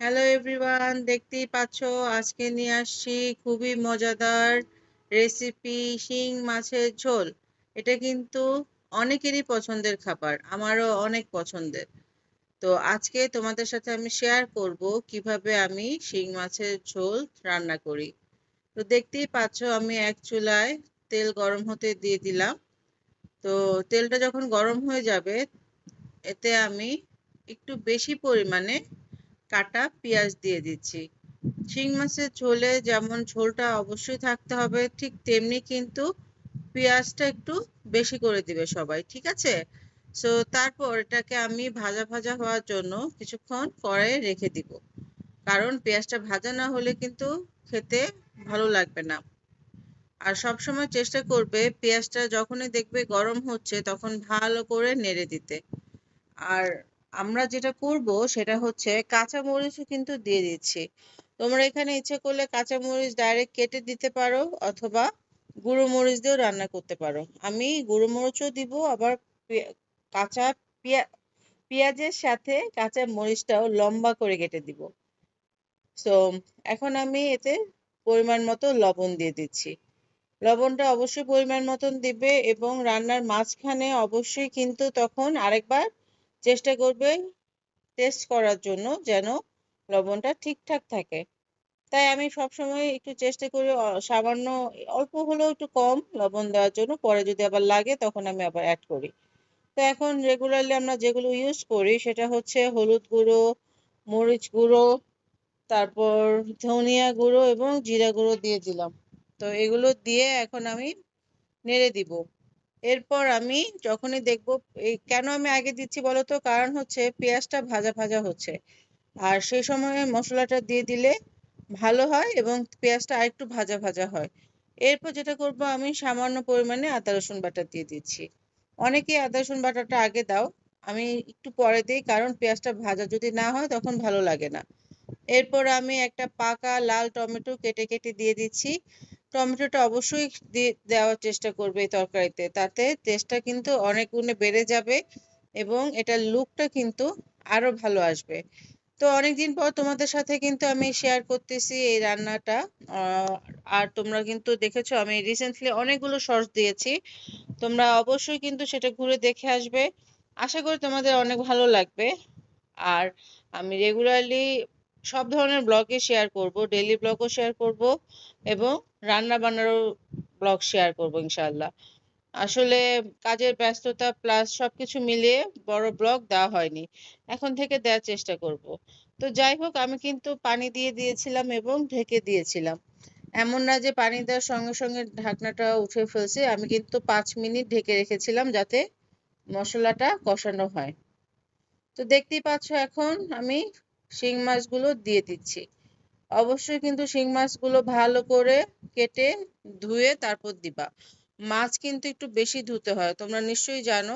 Hello everyone দেখতেই পাচ্ছ, আজকে নিয়ে আসছি খুবই মজাদার রেসিপি শিং মাছের ঝোল। এটা কিন্তু অনেকেরই পছন্দের খাবার, আমারও অনেক পছন্দের। তো আজকে তোমাদের সাথে আমি শেয়ার করব কীভাবে আমি শিং মাছের ঝোল রান্না করি। তো দেখতেই পাচ্ছ, আমি এক চুলায় তেল গরম হতে দিয়ে দিলাম। তো তেলটা যখন গরম হয়ে যাবে, এতে আমি একটু বেশি পরিমাণে কাটা পেঁয়াজ দিয়ে দিচ্ছি। শিং মাছের ঝোলে যেমন ঝোলটা অবশ্যই থাকতে হবে, ঠিক তেমনি কিন্তু পেঁয়াজটা একটু বেশি করে দিবে সবাই, ঠিক আছে? সো তারপর এটাকে আমি ভাজা ভাজা হওয়ার জন্য কিছুক্ষণ কড়াইয়ে রেখে দিব। কারণ পেঁয়াজটা ভাজা না হলে কিন্তু খেতে ভালো লাগবে না। আর সব সময় চেষ্টা করবে পেঁয়াজটা যখনই দেখবে গরম হচ্ছে তখন ভালো করে নেড়ে দিতে। আর আমরা যেটা করব সেটা হচ্ছে কাঁচা মরিচও কিন্তু দিয়ে দিচ্ছি। তোমরা এখানে ইচ্ছে করলে কাঁচা মরিচ ডাইরেক্ট কেটে দিতে পারো অথবা গুঁড়ো মরিচ দিয়েও রান্না করতে পারো। আমি গুঁড়ো মরিচও দিব, আবার কাঁচা পেঁয়া, পেঁয়াজের সাথে কাঁচা মরিচটাও লম্বা করে কেটে দিব। সো এখন আমি এতে পরিমাণ মতো লবণ দিয়ে দিচ্ছি। লবণটা অবশ্যই পরিমাণ মতন দিবে এবং রান্নার মাঝখানে অবশ্যই কিন্তু তখন আরেকবার চেষ্টা করবে টেস্ট করার জন্য যেন লবণটা ঠিকঠাক থাকে। তাই আমি সবসময় একটু চেষ্টা করি সামান্য অল্প হলেও একটু কম লবণ দেওয়ার জন্য, পরে যদি আবার লাগে তখন আমি আবার অ্যাড করি। তো এখন রেগুলারলি আমরা যেগুলো ইউজ করি সেটা হচ্ছে হলুদ গুঁড়ো, মরিচ গুঁড়ো, তারপর ধনিয়া গুঁড়ো এবং জিরা গুঁড়ো দিয়ে দিলাম। তো এগুলো দিয়ে এখন আমি নেড়ে দিব। এরপর আমি যখনই দেখব কেন আমি আগে দিচ্ছি বলো তো কারণ হচ্ছে পেঁয়াজটা ভাজা ভাজা হচ্ছে। আর সেই সময়ে মশলাটা দিয়ে দিলে ভালো হয় এবং পেঁয়াজটা আরেকটু ভাজা ভাজা হয়। এরপর যেটা করব, আমি সামান্য পরিমাণে আদা, রসুন বাটা দিয়ে দিচ্ছি। অনেকেই আদা, রসুন বাটাটা আগে দাও। আমি একটু পরে দিই কারণ পেঁয়াজটা ভাজা যদি না হয় তখন ভালো লাগে না। এরপর আমি একটা পাকা লাল টমেটো কেটে কেটে দিয়ে দিচ্ছি। টমেটোটা অবশ্যই দেওয়ার চেষ্টা করবে এই তরকারিতে। তাতে টেস্টটা কিন্তু অনেক গুণে বেড়ে যাবে এবং এটার লুকটা কিন্তু আরও ভালো আসবে। তো অনেকদিন পর তোমাদের সাথে কিন্তু আমি শেয়ার করতেছি এই রান্নাটা। আর তোমরা কিন্তু দেখেছ আমি রিসেন্টলি অনেকগুলো শর্টস দিয়েছি। তোমরা অবশ্যই কিন্তু সেটা ঘুরে দেখে আসবে। আশা করি তোমাদের অনেক ভালো লাগবে। আর আমি রেগুলারলি সব ধরনের ব্লগে শেয়ার করব ডেলি ব্লগও শেয়ার করব এবং রান্না বান্নারও ব্লগ শেয়ার করব ইনশাআল্লাহ। আসলে কাজের ব্যস্ততা প্লাস সবকিছু মিলিয়ে বড় ব্লগ দেওয়া হয়নি, এখন থেকে দেওয়ার চেষ্টা করব। তো যাই হোক, আমি কিন্তু পানি দিয়ে দিয়েছিলাম এবং ঢেকে দিয়েছিলাম। এমন না যে পানি দেওয়ার সঙ্গে সঙ্গে ঢাকনাটা উঠে ফেলছে, আমি কিন্তু পাঁচ মিনিট ঢেকে রেখেছিলাম যাতে মশলাটা কষানো হয়। তো দেখতেই পাচ্ছ এখন আমি শিং মাছগুলো দিয়ে দিচ্ছি। অবশ্যই কিন্তু শিং মাছগুলো ভালো করে কেটে ধুয়ে তারপর দিবা। মাছ কিন্তু একটু বেশি ধুতে হয়, তোমরা নিশ্চয়ই জানো।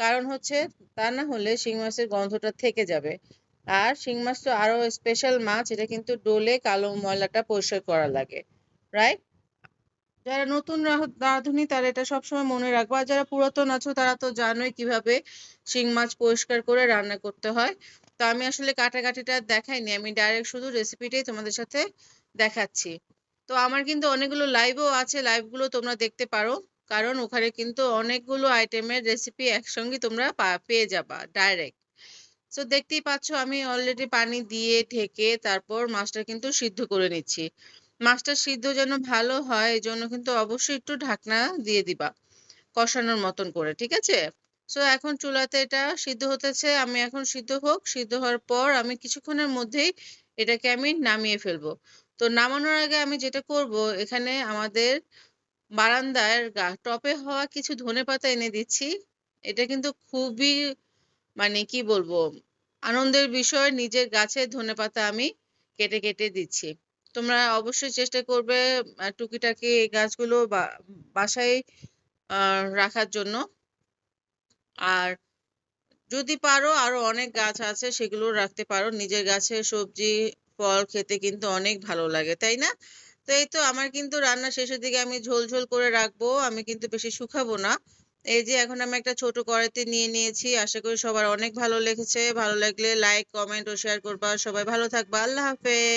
কারণ হচ্ছে তা না হলে শিং মাছের গন্ধটা থেকে যাবে। আর শিং মাছ তো আরও স্পেশাল মাছ, এটা কিন্তু ডোলে কালো ময়লাটা পরিষ্কার করা লাগে রাইট যারা নতুন রাঁধুনি, তারা এটা সবসময় মনে রাখব। আর যারা পুরাতন আছো, তারা তো জানোই কীভাবে শিং মাছ পরিষ্কার করে রান্না করতে হয়। তো আমি আসলে কাটাকাটিটা দেখাইনি, আমি ডাইরেক্ট শুধু রেসিপিটাই তোমাদের সাথে দেখাচ্ছি। তো আমার কিন্তু অনেকগুলো লাইভও আছে লাইভগুলো তোমরা দেখতে পারো, কারণ ওখানে কিন্তু অনেকগুলো আইটেমের রেসিপি একসঙ্গে তোমরা পেয়ে যাবা ডাইরেক্ট তো দেখতেই পাচ্ছ আমি অলরেডি পানি দিয়ে ঢেকে তারপর মাছটা কিন্তু সিদ্ধ করে নিচ্ছি। মাছটা সিদ্ধ যেন ভালো হয় এই জন্য কিন্তু অবশ্যই একটু ঢাকনা দিয়ে দিবা, কষানোর মতন করে, ঠিক আছে? সো এখন চুলাতে এটা সিদ্ধ হতেছে, আমি এখন সিদ্ধ হোক, সিদ্ধ হওয়ার পর আমি কিছুক্ষণের মধ্যেই এটাকে আমি নামিয়ে ফেলব। তো নামানোর আগে আমি যেটা করব, এখানে আমাদের বারান্দার টপে হওয়া কিছু ধনে পাতা এনে দিচ্ছি। এটা কিন্তু খুবই মানে কি বলব, আনন্দের বিষয়, নিজের গাছের ধনে পাতা আমি কেটে কেটে দিচ্ছি। তোমরা অবশ্যই চেষ্টা করবে টুকিটাকি এই গাছগুলো বাসায় রাখার জন্য। আর যদি পারো আরও অনেক গাছ আছে সেগুলো রাখতে পারো। নিজের গাছের সবজি, ফল খেতে কিন্তু অনেক ভালো লাগে, তাই না? তো এই তো আমার কিন্তু রান্না শেষের দিকে আমি ঝোল ঝোল করে রাখব, আমি কিন্তু বেশি শুকাবো না। এই যে এখন আমি একটা ছোট কড়াইতে নিয়ে নিয়েছি, আশা করি সবার অনেক ভালো লেগেছে। ভালো লাগলে লাইক কমেন্ট ও শেয়ার করবা। সবাই ভালো থাকবা। আল্লাহ হাফেজ।